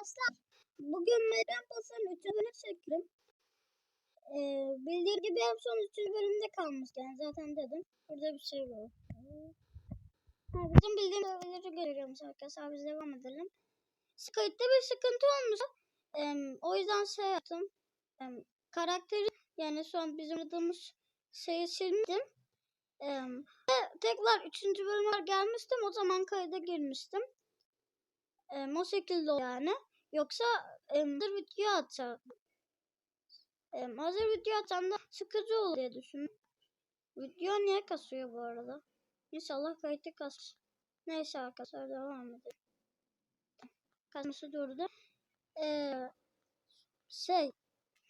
arkadaşlar. Bugün Meydan Pas'ın 3. bölüm çektim. Ee, bildiği gibi en son 3. bölümde kalmış yani zaten dedim. Burada bir şey var. Ha, bizim bildiğimiz şeyleri görüyoruz arkadaşlar. Biz devam edelim. Skype'de bir sıkıntı olmuş. Ee, o yüzden şey yaptım. Ee, karakteri yani son bizim aradığımız şeyi silmiştim. Ee, tekrar 3. bölüme gelmiştim. O zaman kayda girmiştim. Ee, o şekilde yani. Yoksa e, hazır video atacağım. E, hazır video atsam da sıkıcı olur diye düşündüm. Video niye kasıyor bu arada? İnşallah kayıtı kas. Neyse arkadaşlar devam edelim. Kasması durdu. Ee, şey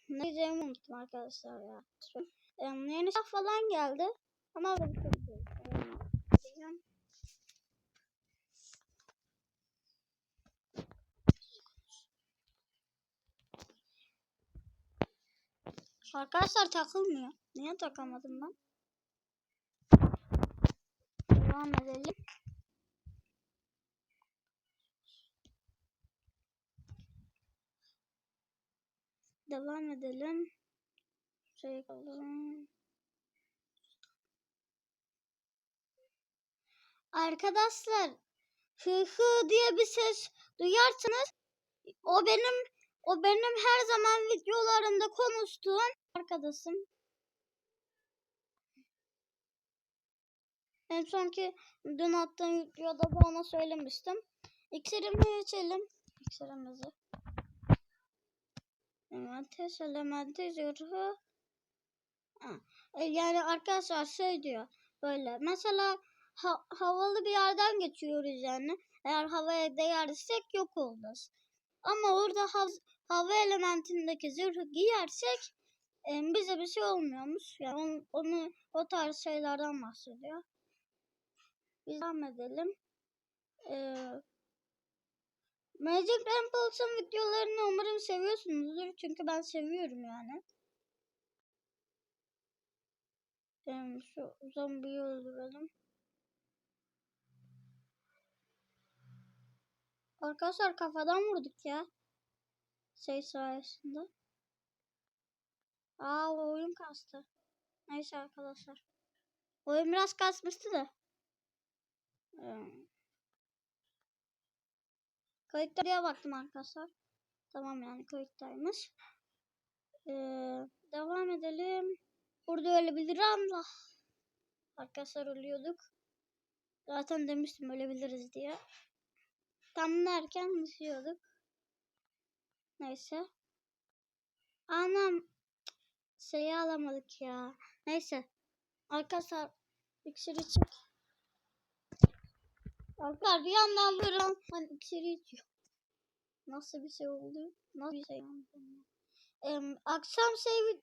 ne diyeceğimi unuttum arkadaşlar ya. Ee, yeni silah falan geldi. Ama öyle bir şey değil. Ee, diyeceğim. Arkadaşlar takılmıyor. Niye takamadım ben? Devam edelim. Devam edelim. Şey yapalım. Arkadaşlar hı hı diye bir ses duyarsanız o benim o benim her zaman videolarımda konuştuğum arkadaşım. En sonki dün attığım videoda da ona söylemiştim. İksirimi içelim. İksirimizi. Elementi, elementi, zırhı. E, Yani arkadaşlar şey diyor böyle mesela ha- havalı bir yerden geçiyoruz yani. Eğer havaya değersek yok oluruz. Ama orada hav- hava elementindeki zırhı giyersek e, bize bir şey olmuyormuş. Yani onu, onu o tarz şeylerden bahsediyor. Biz devam edelim. Ee, Magic Rambles'ın videolarını umarım seviyorsunuzdur. Çünkü ben seviyorum yani. Şu zombiyi öldürelim. Arkadaşlar kafadan vurduk ya. Şey sayesinde. Aa oyun kastı. Neyse arkadaşlar. Oyun biraz kasmıştı da. Kayıtta diye baktım arkadaşlar. Tamam yani kayıttaymış. Ee, devam edelim. Burada ölebilir ama. Arkadaşlar ölüyorduk. Zaten demiştim ölebiliriz diye. Tam derken düşüyorduk. Neyse. Anam. Şeyi alamadık ya. Neyse. Arkadaşlar iksiri çek. Arkadaşlar bir yandan vuran ben iksiri içiyor. Nasıl bir şey oldu? Nasıl bir şey oldu? Em, akşam şey